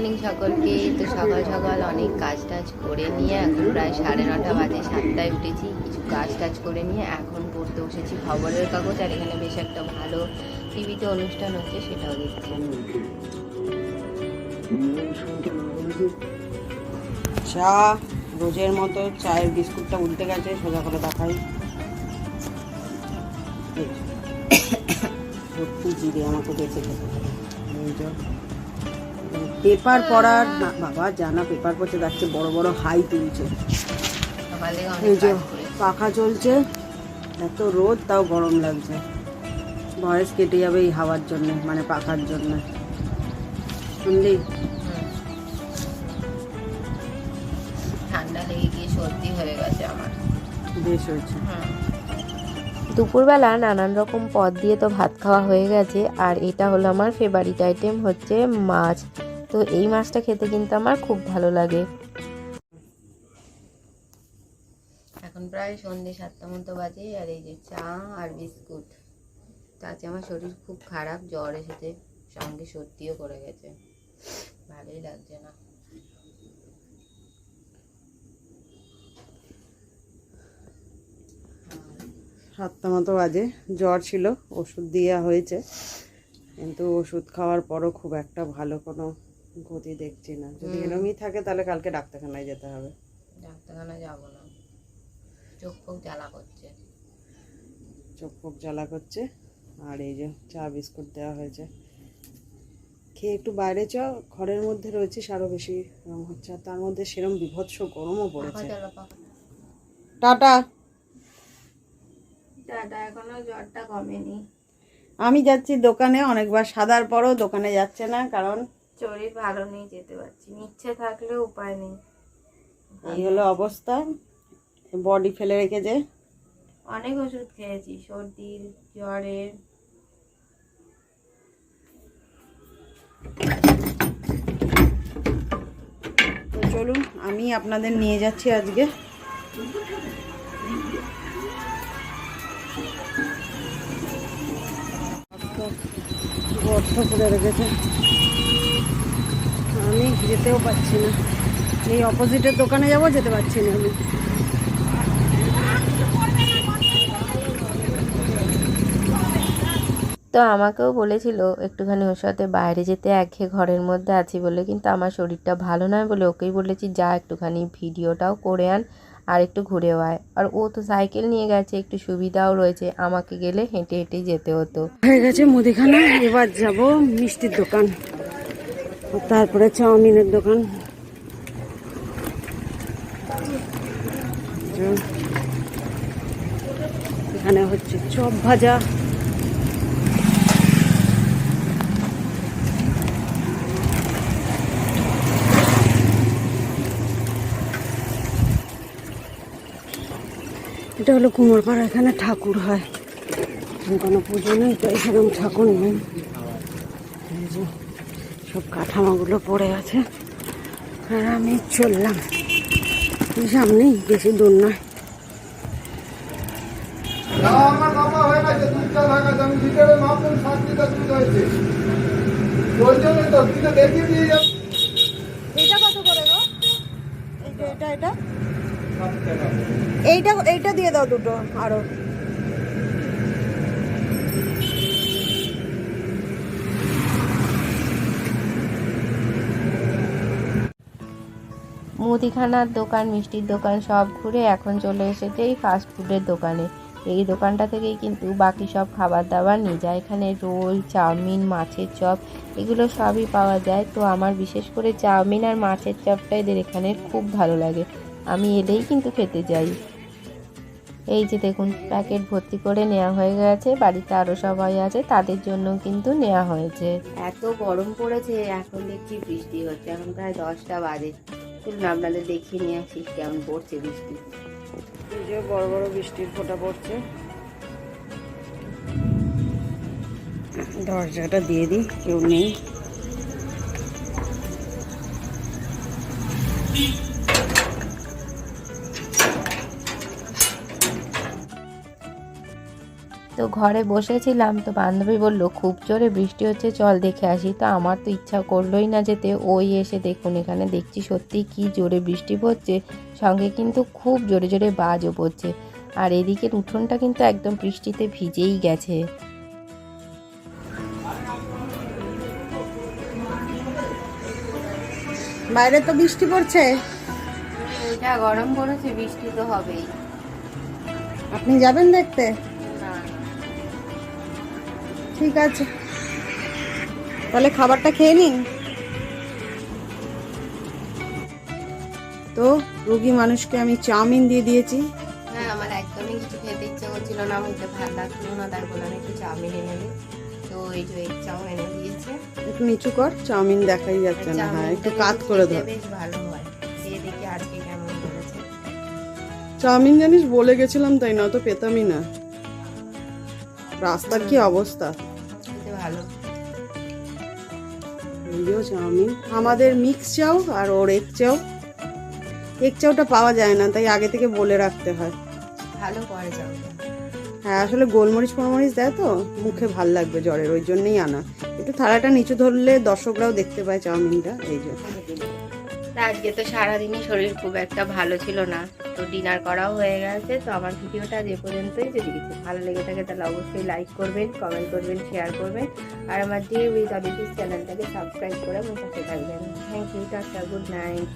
Morning সকলকে, তো সকাল সকাল অনেক কাজ টাজ করে নিয়ে এখন প্রায় সাড়ে নটা বাজে, সাতটায় উঠেছি কিছু কাজ টাজ করে নিয়ে এখন পড়তে বসেছি খবরের কাগজ, আর এখানে বেশ একটা ভালো টিভিতে অনুষ্ঠান হচ্ছে সেটাও দেখছি চা রোজের মতো চায়ের বিস্কুটটা উল্টে গেছে, সোজা করে দেখাই এই যে। ভর্তি জিরে আমাকে বেঁচে খেতে হবে। পেপার পড়ার বাবা জানা পেপার পড়ছে যাচ্ছে বড় বড় হাই তুলছে। এই যে পাখা চলছে এত রোদ তাও গরম লাগছে। বয়স কেটে যাবে এই হাওয়ার জন্য মানে পাখার জন্য। শুনলি? ঠান্ডা লেগে গিয়ে সর্দি হয়ে গেছে আমার। বেশ হয়েছে। দুপুরবেলা নানান রকম পদ দিয়ে তো ভাত খাওয়া হয়ে গেছে, আর এটা হলো আমার ফেভারিট আইটেম হচ্ছে মাছ। তো এই মাছটা খেতে কিন্তু আমার খুব ভালো লাগে। এখন প্রায় সন্ধ্যে সাতটা মতো বাজে, আর এই যে চা আর বিস্কুট। তাতে আমার শরীর খুব খারাপ, জ্বর এসেছে, সঙ্গে সর্দিও করে গেছে। ভালোই লাগছে না। সাতটা মতো বাজে। জ্বর ছিল ওষুধ দেওয়া হয়েছে। কিন্তু ওষুধ খাওয়ার পরও খুব একটা ভালো কোনো গতি দেখছি না। যদি এরমই থাকে তাহলে কালকে ডাক্তারখানায় যেতে হবে। ডাক্তারখানা যাব না। চোখ ফোক জ্বালা করছে। চোখ ফোক জ্বালা করছে। আর এই যে চা বিস্কুট দেওয়া হয়েছে। খেয়ে একটু বাইরে চ ঘরের মধ্যে রয়েছে আরও বেশি গরম হচ্ছে। আর তার মধ্যে সেরম বিভৎস গরমও পড়েছে। টাটা। এখনও জ্বরটা কমেনি। আমি যাচ্ছি দোকানে অনেকবার সাদার পরও দোকানে যাচ্ছে না কারণ শরীর ভালো নেই যেতে পারছি। ইচ্ছে থাকলেও উপায় নেই। এই হলো অবস্থা বডি ফেলে রেখেছে অনেক ওষুধ খেয়েছি সর্দির জ্বরের। তো চলুন আমি আপনাদের নিয়ে যাচ্ছি আজকে। গর্ত করে রেখেছে। আমি যেতেও পারছি না। এই অপোজিটের দোকানে যাব, যেতে পারছি না আমি। তো আমাকেও বলেছিল, একটুখানি ওর সাথে বাইরে যেতে একঘে ঘরের মধ্যে আছি বলে, কিন্তু আমার শরীরটা ভালো নয় বলে ওকেই বলেছি, যা একটুখানি ভিডিওটাও করে আন। আর একটু ঘুরেও আয়। আর ও তো সাইকেল নিয়ে গেছে, একটু সুবিধাও রয়েছে, আমাকে গেলে হেঁটে হেঁটে যেতে হতো। হয়ে গেছে মুদিখানা, এবার যাব মিষ্টির দোকান। তারপরে চাউমিনের দোকান। এখানে হচ্ছে চপ ভাজা। এটা হলো কুমোরপাড়া, এখানে ঠাকুর হয়। কোনো পুজো নেই তাই সেরকম ঠাকুর নেই। সব কাঠামোগুলো পড়ে আছে। আর আমি চললাম। সামনেই, বেশি দূর নয়। তো। এইটা কত করে গো? এটা এটা? এইটা এইটা দিয়ে দাও দুটো আরও। মুদিখানার দোকান, মিষ্টির দোকান সব ঘুরে এখন চলে এসেছে এই ফাস্ট ফুডের দোকানে। এই দোকানটা থেকেই কিন্তু বাকি সব খাবার দাবার নিয়ে যায়। এখানে রোল, চাউমিন, মাছের চপ, এগুলো সবই পাওয়া যায়। তো আমার বিশেষ করে চাউমিন আর মাছের চপটা এদের এখানে খুব ভালো লাগে। আমি এলেই কিন্তু খেতে যাই এই যে দেখুন প্যাকেট ভর্তি করে নেওয়া হয়ে গেছে বাড়িতে আরও সবাই আছে তাদের জন্য কিন্তু নেওয়া হয়েছে। এত গরম পড়েছে এখন দেখছি বৃষ্টি হচ্ছে এখন প্রায় দশটা বাজে। চলুন আপনাদের দেখিয়ে নিয়ে আসি কেমন পড়ছে বৃষ্টি। বড় বড় বৃষ্টির ফোঁটা পড়ছে। দরজাটা দিয়ে দিই কেউ নেই। তো ঘরে বসেছিলাম তো বান্ধবী বলল খুব জোরে বৃষ্টি হচ্ছে চল দেখে আসি। তো আমার তো ইচ্ছা করলোই না যেতে। ওই এসে দেখুন এখানে দেখছি সত্যি কি জোরে বৃষ্টি পড়ছে সঙ্গে কিন্তু খুব জোরে জোরে বাজও পড়ছে। আর এদিকের উঠোনটা কিন্তু একদম বৃষ্টিতে ভিজেই গেছে। বাইরে তো বৃষ্টি পড়ছে? যা গরম পড়েছে বৃষ্টি তো হবেই। আপনি যাবেন দেখতে? ঠিক আছে। তাহলে খাবারটা খেয়ে নিন। তো রোগী মানুষকে আমি চাউমিন দিয়ে দিয়েছি। হ্যাঁ আমার একদমই কিছু খেতে ইচ্ছা করছিল না আমার তো লাগছিল না তাই বললাম একটু চাউমিন এনে দে তো এই যে এগ চাউ এনে দিয়েছে। একটু নিচু কর চাউমিন দেখাই যাচ্ছে না। হ্যাঁ একটু কাত করে খেতে ধর বেশ ভালো হয়। খেয়ে দেখি আজকে কেমন করেছে চাউমিন জানিস বলে গেছিলাম তাই না তো পেতামই না। রাস্তার কি অবস্থা? খেতে ভালো। চাউমিন। আমাদের মিক্স চাও আর ওর এগ চাও। এগ চাউটা পাওয়া যায় না তাই আগে থেকে বলে রাখতে হয়। ভালো করে চাউটা হ্যাঁ আসলে গোলমরিচ ফোলমরিচ দেয় তো মুখে ভালো লাগবে জ্বরের ওই জন্যই আনা। একটু থালাটা নিচু ধরলে দর্শকরাও দেখতে পায় চাউমিনটা এই জন্য। আজকে তো সারাদিনই শরীর খুব একটা ভালো ছিল না। তো ডিনার করাও হয়ে গেছে। তো আমার ভিডিওটা যে পর্যন্তই। যদি কিছু ভালো লেগে থাকে, তাহলে অবশ্যই লাইক করবেন কমেন্ট করবেন শেয়ার করবেন। আর আমার ডি উইথ অডিটিস চ্যানেলটাকে সাবস্ক্রাইব করে আমার থাকবেন। Thank you tata good night